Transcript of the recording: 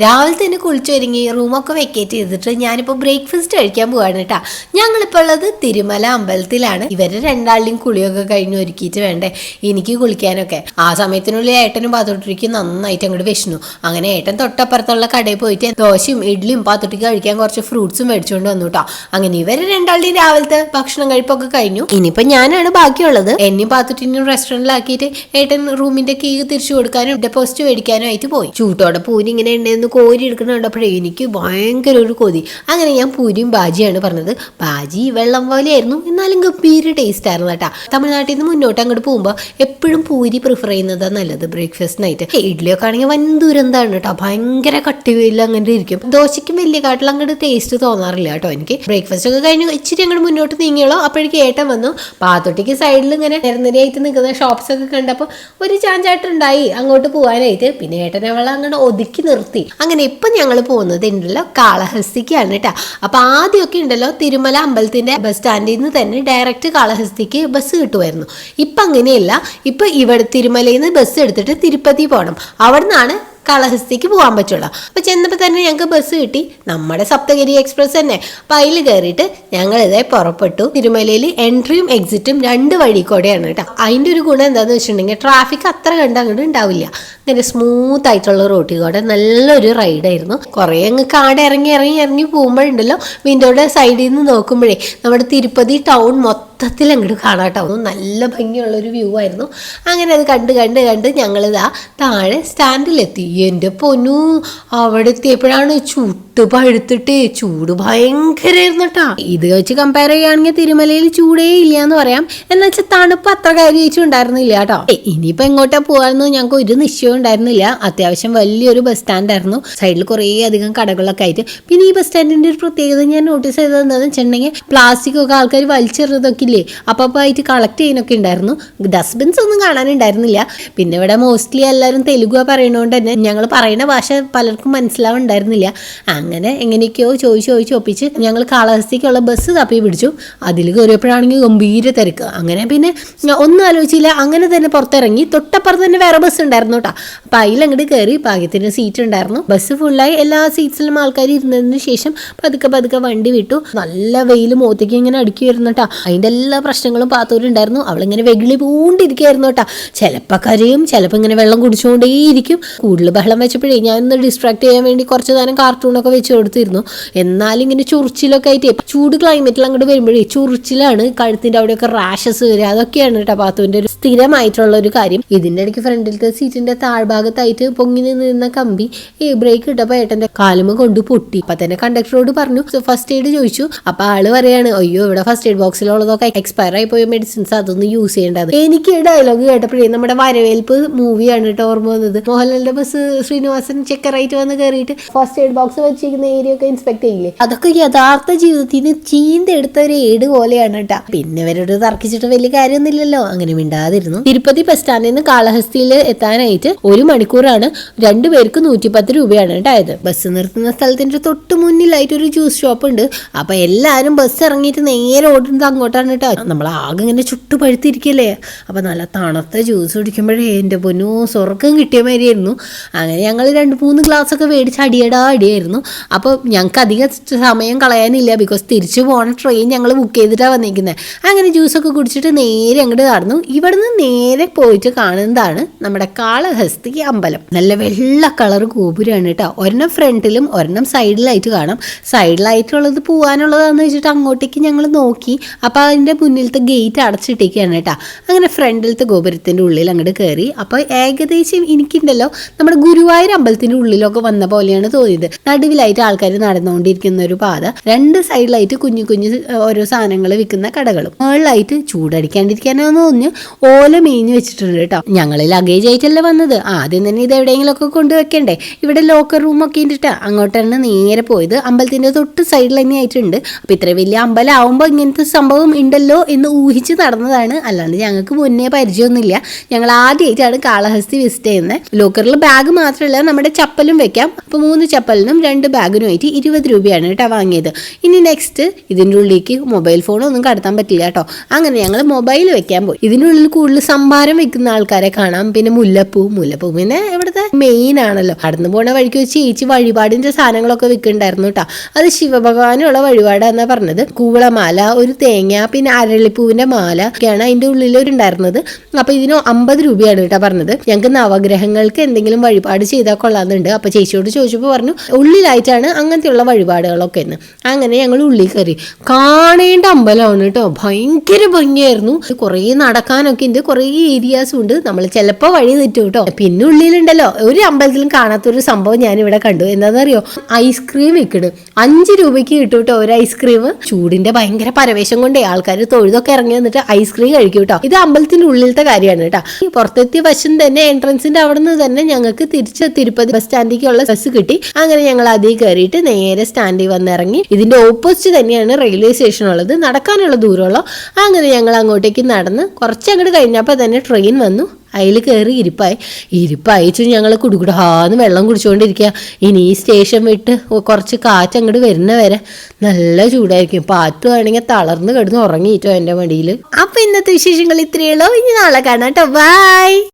രാവിലെ തന്നെ കുളിച്ചൊരുങ്ങി റൂമൊക്കെ വെക്കേറ്റ് ചെയ്തിട്ട് ഞാനിപ്പോൾ ബ്രേക്ക്ഫാസ്റ്റ് കഴിക്കാൻ പോവാണ് കേട്ടോ ഞങ്ങളിപ്പോൾ ഉള്ളത് തിരുമല അമ്പലത്തിലാണ്. ഇവരെ രണ്ടാളിലും കുളിയൊക്കെ കഴിഞ്ഞ് ഒരുക്കിയിട്ട് വേണ്ടേ? എനിക്ക് കുളിക്കാനൊക്കെ. ആ സമയത്തിനുള്ളിൽ ഏട്ടനും പാത്തോട്ടിരിക്കും നന്നായിട്ട് അങ്ങോട്ട് വിഷ്ണു അങ്ങനെ ഏട്ടൻ തൊട്ടപ്പുറത്തുള്ള കടയിൽ പോയിട്ട് ദോശയും ഇഡ്ഡലിയും പാത്തോട്ടിക്ക് കഴിക്കാൻ കുറച്ച് ഫ്രൂട്ട്സും മേടിച്ചുകൊണ്ട് വന്നു കേട്ടോ അങ്ങനെ ഇവർ രണ്ടാളുടെയും രാവിലത്തെ ഭക്ഷണം കഴിപ്പൊക്കെ കഴിഞ്ഞു. ഇനിയിപ്പോൾ ഞാനാണ് ബാക്കിയുള്ളത്. എന്നെയും പാത്തോട്ടിനും റെസ്റ്റോറന്റിലാക്കിയിട്ട് ഏട്ടൻ റൂമിന്റെ കീ തിരിച്ചു കൊടുക്കാനും ഡെപ്പോസിറ്റ് മേടിക്കാനും ആയിട്ട് പോയി. ചൂട്ടോടെ പൂരി ഇങ്ങനെ ഉണ്ടെന്ന് കോരി എടുക്കുന്ന കണ്ടപ്പോഴേ എനിക്ക് ഭയങ്കര ഒരു കൊതി. അങ്ങനെ ഞാൻ പൂരിയും ബാജിയാണ് പറഞ്ഞത്. ബാജി വെള്ളം പോലെയായിരുന്നു. എന്നാലും ഗംഭീര ടേസ്റ്റ് ആയിരുന്നു കേട്ടോ. തമിഴ്നാട്ടിൽ നിന്ന് മുന്നോട്ട് അങ്ങോട്ട് പോകുമ്പോൾ എപ്പോഴും പൂരി പ്രിഫർ ചെയ്യുന്നതാണ് നല്ലത് നൈറ്റ് ഇഡ്ഡലിയൊക്കെ ആണെങ്കിൽ വൻ ദുരന്തമാണ് കേട്ടോ? ഭയങ്കര കട്ടിവയിൽ അങ്ങനെ ഇരിക്കും. ദോശയ്ക്കും വലിയ കാട്ടിൽ അങ്ങോട്ട് ടേസ്റ്റ് തോന്നാറില്ല കേട്ടോ എനിക്ക്. ബ്രേക്ക്ഫാസ്റ്റ് ഒക്കെ കഴിഞ്ഞ് ഇച്ചിരി അങ്ങോട്ട് മുന്നോട്ട് നീങ്ങിയോളൂ അപ്പോഴേക്ക് ഏട്ടൻ വന്നു. പാത്തൊട്ടിക്ക് സൈഡിൽ ഇങ്ങനെ നിരനിരയായിട്ട് നിൽക്കുന്ന ഷോപ്സ് ഒക്കെ കണ്ടപ്പോൾ ഒരു ചാഞ്ചാട്ടുണ്ടായി അങ്ങോട്ട് പോകാനായിട്ട് പിന്നെ ഏട്ടനെ അവളെ അങ്ങോട്ട് ഒതുക്കി നിർത്തി. അങ്ങനെ ഇപ്പം ഞങ്ങൾ പോകുന്നത് ഉണ്ടല്ലോ കാളഹസ്തിക്കാണ് കേട്ടോ. അപ്പോൾ ആദ്യമൊക്കെ ഉണ്ടല്ലോ തിരുമല അമ്പലത്തിന്റെ ബസ് സ്റ്റാൻഡിൽ നിന്ന് തന്നെ ഡയറക്റ്റ് കാളഹസ്തിക്ക് ബസ് കിട്ടുമായിരുന്നു ഇപ്പം അങ്ങനെയല്ല ഇപ്പം ഇവിടെ തിരുമലയിൽ നിന്ന് ബസ് എടുത്തിട്ട് തിരുപ്പതി പോകണം അവിടെ നിന്നാണ് കാളഹസ്തിക്ക് പോകാൻ പറ്റുള്ളൂ. അപ്പോൾ ചെന്നപ്പോൾ തന്നെ ഞങ്ങൾക്ക് ബസ് കിട്ടി. നമ്മുടെ സപ്തഗിരി എക്സ്പ്രസ് തന്നെ. അപ്പോൾ അതിൽ കയറിയിട്ട് ഞങ്ങൾ ഇതേ പുറപ്പെട്ടു. തിരുമലയിൽ എൻട്രിയും എക്സിറ്റും രണ്ട് വഴി കൂടെയാണ് കേട്ടോ. അതിന്റെ ഒരു ഗുണം എന്താണെന്ന് വെച്ചിട്ടുണ്ടെങ്കിൽ ട്രാഫിക് അത്ര കണ്ട് അങ്ങോട്ട് ഉണ്ടാവില്ല ഇങ്ങനെ സ്മൂത്ത് ആയിട്ടുള്ള റോട്ടിൽ കൂടെ നല്ലൊരു റൈഡായിരുന്നു കുറേ അങ്ങ് കാട് ഇറങ്ങി ഇറങ്ങി ഇറങ്ങി പോകുമ്പോഴുണ്ടല്ലോ. വിൻഡോയുടെ സൈഡിൽ നിന്ന് നോക്കുമ്പോഴേ നമ്മുടെ തിരുപ്പതി ടൗൺ മൊത്തത്തിൽ അങ്ങോട്ട് കാണാട്ടോ നല്ല ഭംഗിയുള്ളൊരു വ്യൂ ആയിരുന്നു. അങ്ങനെ അത് കണ്ട് കണ്ട് കണ്ട് ഞങ്ങളിതാ താഴെ സ്റ്റാൻഡിലെത്തി എന്റെ പൊന്നു അവിടെ എത്തിയപ്പോഴാണ് ചുട്ട് പഴുത്തിട്ടേ ചൂട് ഭയങ്കരമായിരുന്നു കേട്ടാ ഇത് വെച്ച് കമ്പയർ ചെയ്യുകയാണെങ്കിൽ തിരുമലയിൽ ചൂടേ ഇല്ല എന്ന് പറയാം. എന്ന് വെച്ചാൽ തണുപ്പ് അത്ര കാര്യമായിട്ട് ഉണ്ടായിരുന്നില്ല കേട്ടോ ഇനിയിപ്പോ എങ്ങോട്ടാ പോകാമെന്ന് ഞങ്ങൾക്ക് ഒരു നിശ്ചയം ഉണ്ടായിരുന്നില്ല. അത്യാവശ്യം വലിയൊരു ബസ് സ്റ്റാൻഡ് ആയിരുന്നു. സൈഡിൽ കുറേ അധികം കടകളൊക്കെ ആയിട്ട്. പിന്നെ ഈ ബസ് സ്റ്റാൻഡിന്റെ ഒരു പ്രത്യേകത ഞാൻ നോട്ടീസ് ചെയ്തത് എന്താണെന്ന് വെച്ചിട്ടുണ്ടെങ്കിൽ പ്ലാസ്റ്റിക് ഒക്കെ ആൾക്കാർ വലിച്ചെറിയതൊക്കെ ഇല്ലേ? അപ്പം ആയിട്ട് കളക്ട് ചെയ്യാനൊക്കെ ഉണ്ടായിരുന്നു. ഡസ്റ്റ്ബിൻസ് ഒന്നും കാണാനുണ്ടായിരുന്നില്ല. പിന്നെ ഇവിടെ മോസ്റ്റ്ലി എല്ലാവരും തെലുഗു പറയണോണ്ട് തന്നെ ഞങ്ങൾ പറയുന്ന ഭാഷ പലർക്കും മനസ്സിലാവുണ്ടായിരുന്നില്ല അങ്ങനെ എങ്ങനെയൊക്കെയോ ചോദിച്ച് ചോദിച്ച് ഒപ്പിച്ച് ഞങ്ങൾ കാലാവസ്ഥയ്ക്കുള്ള ബസ് തപ്പി പിടിച്ചു. അതിൽ കയറിയപ്പോഴാണെങ്കിൽ ഗംഭീര തിരക്ക്. അങ്ങനെ പിന്നെ ഒന്നും ആലോചിച്ചില്ല. അങ്ങനെ തന്നെ പുറത്തിറങ്ങി. തൊട്ടപ്പുറത്ത് തന്നെ വേറെ ബസ് ഉണ്ടായിരുന്നു കേട്ടോ അപ്പം അതിലങ്ങോട്ട് കയറി ഭാഗ്യത്തിന് സീറ്റ് ഉണ്ടായിരുന്നു. ബസ് ഫുള്ളായി എല്ലാ സീറ്റ്സിലും ആൾക്കാർ ഇരുന്നതിന് ശേഷം പതുക്കെ പതുക്കെ വണ്ടി വിട്ടു. നല്ല വെയിൽ മോത്തേക്ക് ഇങ്ങനെ അടുക്കി വരുന്നു കേട്ടോ അതിന്റെ എല്ലാ പ്രശ്നങ്ങളും പാത്തൂരുണ്ടായിരുന്നു അവളിങ്ങനെ വെകിളി പൂണ്ടിരിക്കുകയായിരുന്നു കേട്ടോ ചിലപ്പോൾ കരയും ചിലപ്പോൾ ഇങ്ങനെ വെള്ളം കുടിച്ചുകൊണ്ടേയിരിക്കും. കൂടുതൽ ബഹളം വെച്ചപ്പോഴേ ഞാനൊന്ന് ഡിസ്ട്രാക്ട് ചെയ്യാൻ വേണ്ടി കുറച്ച് നേരം കാർട്ടൂണൊക്കെ വെച്ച് കൊടുത്തിരുന്നു. എന്നാലും ഇങ്ങനെ ചുറിച്ചിലൊക്കെ ആയിട്ട് ചൂട് ക്ലൈമറ്റിൽ അങ്ങോട്ട് വരുമ്പോഴേ ചുറിച്ചിലാണ് കഴുത്തിന്റെ അവിടെയൊക്കെ റാഷസ് വരിക. അതൊക്കെയാണ് കേട്ടോ പാത്തുവിന്റെ ഒരു സ്ഥിരമായിട്ടുള്ള ഒരു കാര്യം. ഇതിന്റെ ഇടയ്ക്ക് ഫ്രണ്ടിലത്തെ സീറ്റിന്റെ താഴ്ഭാഗത്തായിട്ട് പൊങ്ങി നിന്ന കമ്പി ഈ ബ്രേക്ക് ഇട്ടപ്പോൾ ഏട്ടന്റെ കാലുമ കൊണ്ട് പൊട്ടി. അപ്പം തന്നെ കണ്ടക്ടറോട് പറഞ്ഞു. ഫസ്റ്റ് എയ്ഡ് ചോദിച്ചു. അപ്പം ആൾ പറയാണ് അയ്യോ ഇവിടെ ഫസ്റ്റ് എയ്ഡ് ബോക്സിലുള്ളതൊക്കെ എക്സ്പയർ ആയി പോയ മെഡിസിൻസ് അതൊന്നും യൂസ് ചെയ്യേണ്ടത്. എനിക്ക് ഡയലോഗ് കേട്ടപ്പോഴേ നമ്മുടെ വരവേൽപ്പ് മൂവിയാണ് കേട്ടോ ഓർമ്മ വന്നത്. മോഹൻലാലിന്റെ ബസ് ശ്രീനിവാസൻ ചെക്കറായിട്ട് വന്ന് കയറിയിട്ട് ഫസ്റ്റ് എയ്ഡ് ബോക്സ് വെച്ചിരിക്കുന്ന ഏരിയ ഒക്കെ ഇൻസ്പെക്ട് ചെയ്യില്ലേ? അതൊക്കെ യഥാർത്ഥ ജീവിതത്തിൽ നിന്ന് ചീന്തെടുത്ത ഒരു ഏട് പോലെയാണ് കേട്ടോ പിന്നെ ഇവരോട് തർക്കിച്ചിട്ട് വലിയ കാര്യമൊന്നുമില്ലല്ലോ. അങ്ങനെ മിണ്ടാതിരുന്നു. തിരുപ്പതി ബസ് സ്റ്റാൻഡിൽ നിന്ന് കാളഹസ്തിയിൽ എത്താനായിട്ട് ഒരു മണിക്കൂറാണ് രണ്ടുപേർക്ക് നൂറ്റിപ്പത്ത് രൂപയാണ് ഉണ്ടായത് ബസ് നിർത്തുന്ന സ്ഥലത്തിന്റെ തൊട്ട് മുന്നിലായിട്ട് ഒരു ജ്യൂസ് ഷോപ്പ് ഉണ്ട്. അപ്പൊ എല്ലാരും ബസ് ഇറങ്ങിയിട്ട് നേരെ ഓടുന്നത് അങ്ങോട്ടാണ് കേട്ടോ നമ്മൾ ആകെ ഇങ്ങനെ ചുട്ടു പഴുത്തിരിക്കല്ലേ അപ്പൊ നല്ല തണുത്ത ജ്യൂസ് കുടിക്കുമ്പോഴേ എന്റെ പൊന്നു സ്വർഗം കിട്ടിയ മാതിരിയായിരുന്നു. അങ്ങനെ ഞങ്ങൾ രണ്ട് മൂന്ന് ഗ്ലാസ് ഒക്കെ മേടിച്ച് അടിയടാ അടിയായിരുന്നു. അപ്പോൾ ഞങ്ങൾക്ക് അധികം സമയം കളയാനില്ല ബിക്കോസ് തിരിച്ചു പോണ ട്രെയിൻ ഞങ്ങൾ ബുക്ക് ചെയ്തിട്ടാണ് വന്നിരിക്കുന്നത് അങ്ങനെ ജ്യൂസൊക്കെ കുടിച്ചിട്ട് നേരെ അങ്ങോട്ട് നടന്നു. ഇവിടുന്ന് നേരെ പോയിട്ട് കാണുന്നതാണ് നമ്മുടെ കാളഹസ്തി അമ്പലം. നല്ല വെള്ള കളർ ഗോപുരമാണ് കേട്ടോ ഒരെണ്ണം ഫ്രണ്ടിലും ഒരെണ്ണം സൈഡിലായിട്ട് കാണാം. സൈഡിലായിട്ടുള്ളത് പോകാനുള്ളതാണെന്ന് വെച്ചിട്ട് അങ്ങോട്ടേക്ക് ഞങ്ങൾ നോക്കി. അപ്പോൾ അതിന്റെ മുന്നിലത്തെ ഗേറ്റ് അടച്ചിട്ടേക്കാണ് കേട്ടോ അങ്ങനെ ഫ്രണ്ടിലത്തെ ഗോപുരത്തിന്റെ ഉള്ളിൽ അങ്ങോട്ട് കയറി അപ്പോൾ ഏകദേശം എനിക്കുണ്ടല്ലോ നമ്മുടെ ഗുരുവായൂർ അമ്പലത്തിന്റെ ഉള്ളിലൊക്കെ വന്ന പോലെയാണ് തോന്നിയത്. നടുവിലായിട്ട് ആൾക്കാർ നടന്നുകൊണ്ടിരിക്കുന്ന ഒരു പാത. രണ്ട് സൈഡിലായിട്ട് കുഞ്ഞു കുഞ്ഞു ഓരോ സാധനങ്ങൾ വിൽക്കുന്ന കടകളും. മുകളിലായിട്ട് ചൂടടിക്കാണ്ടിരിക്കാനാന്ന് തോന്നി ഓല മേഞ്ഞ് വെച്ചിട്ടുണ്ട് കേട്ടോ. ഞങ്ങൾ ലഗേജ് ആയിട്ടല്ലേ വന്നത്. ആദ്യം തന്നെ ഇത് എവിടെയെങ്കിലുമൊക്കെ കൊണ്ടുവെക്കണ്ടേ ഇവിടെ ലോക്കർ റൂം ഒക്കെ ഉണ്ടിട്ടാ അങ്ങോട്ടാണ് നേരെ പോയത് അമ്പലത്തിന്റെ തൊട്ട് സൈഡിൽ തന്നെ ആയിട്ടുണ്ട്. അപ്പൊ ഇത്ര വലിയ അമ്പലം ആവുമ്പോൾ ഇങ്ങനത്തെ സംഭവം ഉണ്ടല്ലോ എന്ന് ഊഹിച്ച് നടന്നതാണ്. അല്ലാണ്ട് ഞങ്ങൾക്ക് മുന്നേ പരിചയമൊന്നുമില്ല. ഞങ്ങൾ ആദ്യമായിട്ടാണ് കാളഹസ്തി വിസിറ്റ് ചെയ്യുന്നത്. ലോക്കറിൽ ബാഗ് മാത്രമല്ല നമ്മുടെ ചപ്പലും വെക്കാം. അപ്പൊ മൂന്ന് ചപ്പലിനും രണ്ട് രണ്ട് ബാഗിനുമായിട്ട് ഇരുപത് രൂപയാണ് കേട്ടോ വാങ്ങിയത്. ഇനി നെക്സ്റ്റ് ഇതിന്റെ ഉള്ളിലേക്ക് മൊബൈൽ ഫോണൊന്നും കടത്താൻ പറ്റില്ല കേട്ടോ. അങ്ങനെ ഞങ്ങൾ മൊബൈൽ വെക്കാൻ പോയി. ഇതിന്റെ ഉള്ളിൽ കൂടുതൽ സംഭാരം വെക്കുന്ന ആൾക്കാരെ കാണാം. പിന്നെ മുല്ലപ്പൂ മുല്ലപ്പൂ പിന്നെ ഇവിടുത്തെ മെയിൻ ആണല്ലോ. കടന്നു പോണ വഴിക്ക് വെച്ച് ചേച്ചി വഴിപാടിന്റെ സാധനങ്ങളൊക്കെ വെക്കുന്നുണ്ടായിരുന്നു കേട്ടോ. അത് ശിവഭഗവാനുള്ള വഴിപാടാന്നാ പറഞ്ഞത്. കൂവളമാല ഒരു തേങ്ങ പിന്നെ അരളിപ്പൂവിന്റെ മാല ഒക്കെയാണ് അതിന്റെ ഉണ്ടായിരുന്നത് അപ്പോൾ ഇതിന് അമ്പത് രൂപയാണ് കേട്ടോ പറഞ്ഞത്. ഞങ്ങൾക്ക് നവഗ്രഹങ്ങൾക്ക് എന്തെങ്കിലും വഴിപാട് ചെയ്താൽ കൊള്ളാമെന്നുണ്ട്. അപ്പോൾ ചേച്ചിയോട് ചോദിച്ചപ്പോൾ പറഞ്ഞു ഉള്ളിലായിട്ടാണ് അങ്ങനത്തെയുള്ള വഴിപാടുകളൊക്കെ എന്ന് അങ്ങനെ ഞങ്ങൾ ഉള്ളിൽ കയറി. കാണേണ്ട അമ്പലമാണ് കേട്ടോ. ഭയങ്കര ഭംഗിയായിരുന്നു. കുറേ നടക്കാനൊക്കെ ഉണ്ട്. കുറേ ഏരിയാസും ഉണ്ട്. നമ്മൾ ചിലപ്പോൾ വഴി തെറ്റും കേട്ടോ. പിന്നെ ഉള്ളിലുണ്ടല്ലോ. ഒരു അമ്പലത്തിലും കാണാത്തൊരു സംഭവം ഞാൻ ഇവിടെ കണ്ടു. എന്താണെന്നറിയോ? ഐസ്ക്രീം വിൽക്കണ് അഞ്ച് രൂപയ്ക്ക് കിട്ടും കേട്ടോ ഒരു ഐസ്ക്രീം ചൂടിന്റെ ഭയങ്കര പരവേശം കൊണ്ടേ ആൾക്കാർ തൊഴുതൊക്കെ ഇറങ്ങി വന്നിട്ട് ഐസ്ക്രീം കഴിക്കും കേട്ടോ. ഇത് അമ്പലത്തിന്റെ ഉള്ളിലത്തെ കാര്യമാണ് കേട്ടോ. ഈ പുറത്തെത്തിയ വശം തന്നെ എൻട്രൻസിന്റെ അവിടെ നിന്ന് തന്നെ ഞങ്ങൾക്ക് തിരിച്ച് തിരുപ്പതി ബസ് സ്റ്റാൻഡിലേക്കുള്ള ബസ് കിട്ടി. അങ്ങനെ ഞങ്ങൾ അതിൽ കയറിയിട്ട് നേരെ സ്റ്റാൻഡിൽ വന്നിറങ്ങി. ഇതിന്റെ ഓപ്പോസിറ്റ് തന്നെയാണ് റെയിൽവേ സ്റ്റേഷൻ ഉള്ളത്. നടക്കാനുള്ള ദൂരമുള്ള. അങ്ങനെ ഞങ്ങൾ അങ്ങോട്ടേക്ക് നടന്ന് കുറച്ച് അങ്ങോട്ട് കഴിഞ്ഞപ്പോൾ തന്നെ ട്രെയിൻ വന്നു. അതിൽ കയറി ഇരിപ്പായി. ഇരിപ്പയച്ചു ഞങ്ങൾ കുടുകുടാന്ന് വെള്ളം കുടിച്ചുകൊണ്ടിരിക്കുക ഇനി ഈ സ്റ്റേഷൻ വിട്ട് കുറച്ച് കാറ്റ് അങ്ങോട്ട് വരുന്ന വരെ നല്ല ചൂടായിരിക്കും. പാറ്റുവാണെങ്കിൽ തളർന്ന് കിടന്ന് ഉറങ്ങിയിട്ടോ എന്റെ മടിയിൽ അപ്പം ഇന്നത്തെ വിശേഷങ്ങൾ ഇത്രയേ ഉള്ളൂ. ഇനി നാളെ കാണാം കേട്ടോ ബൈ